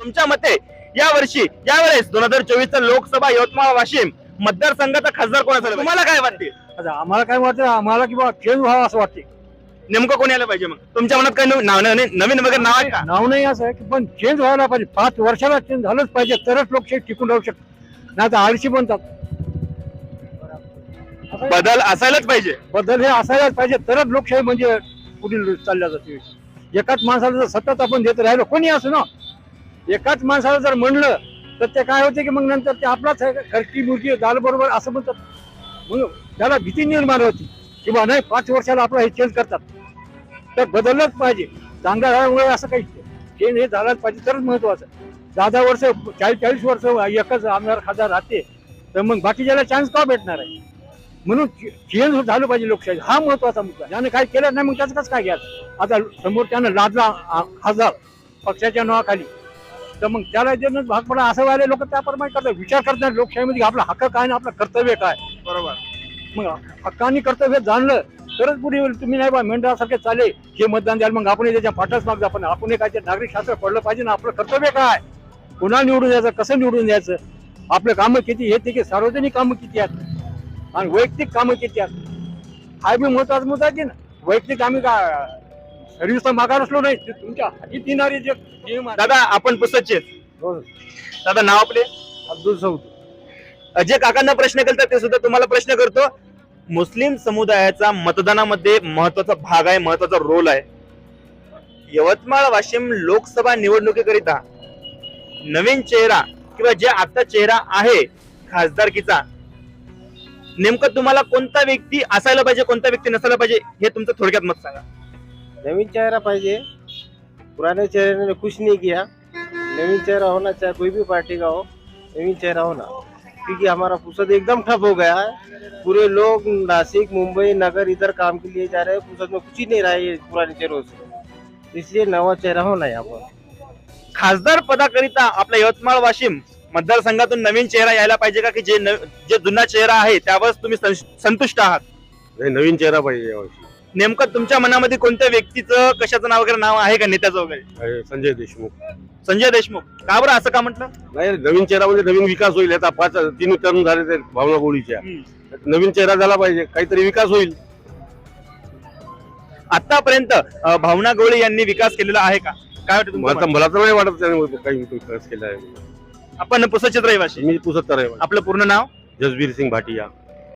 तुमच्या मते या वर्षी यावेळेस दोन हजार चोवीसचा लोकसभा यवतमाळ वाशिम मतदारसंघाचा खासदार कोण असेल तुम्हाला काय वाटते? आता आम्हाला काय वाटतं? आम्हाला की बा चेंज व्हावा असं वाटते. नेमकं कोणी आलं पाहिजे मग? तुमच्या मनात काही नवीन- नाव नवीन नवीन वगैरे नाव आहे का? नाव नाही असं आहे की पण चेंज व्हायला पाहिजे. पाच वर्षाला चेंज झालंच पाहिजे तरच लोकशाही टिकून राहू शकते नाही तर आळशी बनतात. असं. बदल असायलाच पाहिजे. बदल हे असायलाच पाहिजे तरच लोकशाही म्हणजे पुढील चालल्या जाते एकाच माणसाला जर सतत आपण देत राहिलो कोणी असं ना एकाच माणसाला जर म्हणलं तर ते काय होते की मग नंतर ते आपलाच खरकी मुरकी झालं बरोबर असं म्हणतात. मग त्याला भीती निर्माण होती की बा नाही पाच वर्षाला आपलं हे चेंज करतात. तर बदललंच पाहिजे. चांगल्या झाल्यामुळे असं काही चेंज हे झालंच पाहिजे. तरच महत्वाचं दहा दहा वर्ष चाळीस चाळीस वर्ष एकच आमदार खासदार राहते तर मग बाकीच्याला चान्स का भेटणार आहे? म्हणून चेंज झालं पाहिजे लोकशाही हा महत्त्वाचा मुद्दा ज्यानं काय केलं नाही मग त्याचं कसं काय घ्यायचं? आता समोर त्यानं लादला खासदार पक्षाच्या नावाखाली. तर मग त्याला देणं भाग पडा असं व्हायला लोक त्याप्रमाणे करतात. विचार करतात. लोकशाहीमध्ये आपला हक्क काय आणि आपलं कर्तव्य काय? बरोबर. मग हक्कानी कर्तव्य जाणलं तरच पुढे होईल तुम्ही नाही बा मेंढरासारखे चाले. हे मतदान द्याल. मग आपण त्याच्या पाठच मागतो आपण आपण काय ते नागरिक शास्त्र पडलं पाहिजे ना. आपलं कर्तव्य काय? कुणा निवडून द्यायचं? कसं निवडून द्यायचं? आपलं कामं किती? हे ते की सार्वजनिक कामं किती आहेत? आणि वैयक्तिक कामं किती आहेत? हा बी महत्त्वाचा मुद्दा की ना वैयक्तिक आम्ही का सर्व्हिस तर मागा नसलो नाही ते तुमच्या हाती येणारे जे नियम आहेत. दादा आपण पुस्तकचे हो. दादा नाव आपले? अब्दुल सौद. अजय काकांना प्रश्न केला ते सुद्धा तुम्हाला प्रश्न करतो. मुस्लिम समुदायाचा मतदानामध्ये महत्त्वाचा भाग आहे महत्त्वाचा रोल आहे. यवतमाळ वाशिम लोकसभा निवडणुकीकरिता नवीन चेहरा किंवा जे आता चेहरा आहे खासदारकीचा नेमकं तुम्हाला कोणता व्यक्ती असायला पाहिजे कोणता व्यक्ती नसायला पाहिजे हे तुमचं थोडक्यात मत सांगा. नवीन चेहरा पाहिजे. पुराने चेहरे ने कुछ नहीं किया. नवीन चेहरा होना चाहे कोई भी पार्टी का हो नवीन चेहरा होना क्योंकि हमारा फुर्सत एकदम ठप हो गया है. पूरे लोग नासिक मुंबई नगर इधर काम के लिए जा रहे हैं. फुर्सत में कुछ ही नहीं रहा है ये पुराने चेहरों से. इसलिए नवा चेहरा होना यहाँ पर. खासदार पदाकरिता आपल्या यवतमाळ वाशिम मतदारसंघातून नवीन चेहरा यायला पाहिजे का? की जे नव- जे जुना चेहरा आहे त्यावर तुम्ही संतुष्ट आहात? नाही, नवीन चेहरा पाहिजे यावर्षी. नेमकं तुमच्या मनामध्ये कोणत्या व्यक्तीचं कशाचं नाव वगैरे नाव आहे का नेत्याचं वगैरे? संजय देशमुख. संजय देशमुख. का बरं असं का म्हटलं? नाही नवीन चेहरा म्हणजे नवीन विकास होईल आता पाच तीन टर्म झाले ते भावना गोळीच्या नवीन चेहरा झाला पाहिजे काहीतरी विकास होईल. आतापर्यंत भावना गवळी यांनी विकास केलेला आहे का? काय वाटतं मला तुम्हाला? तर मला तर नाही वाटत त्याने काही विकास केला आहे. आपण पुसचित्र रहिवाशी मी पुसत आहे आपलं पूर्ण नाव? जसबीर सिंग भाटिया.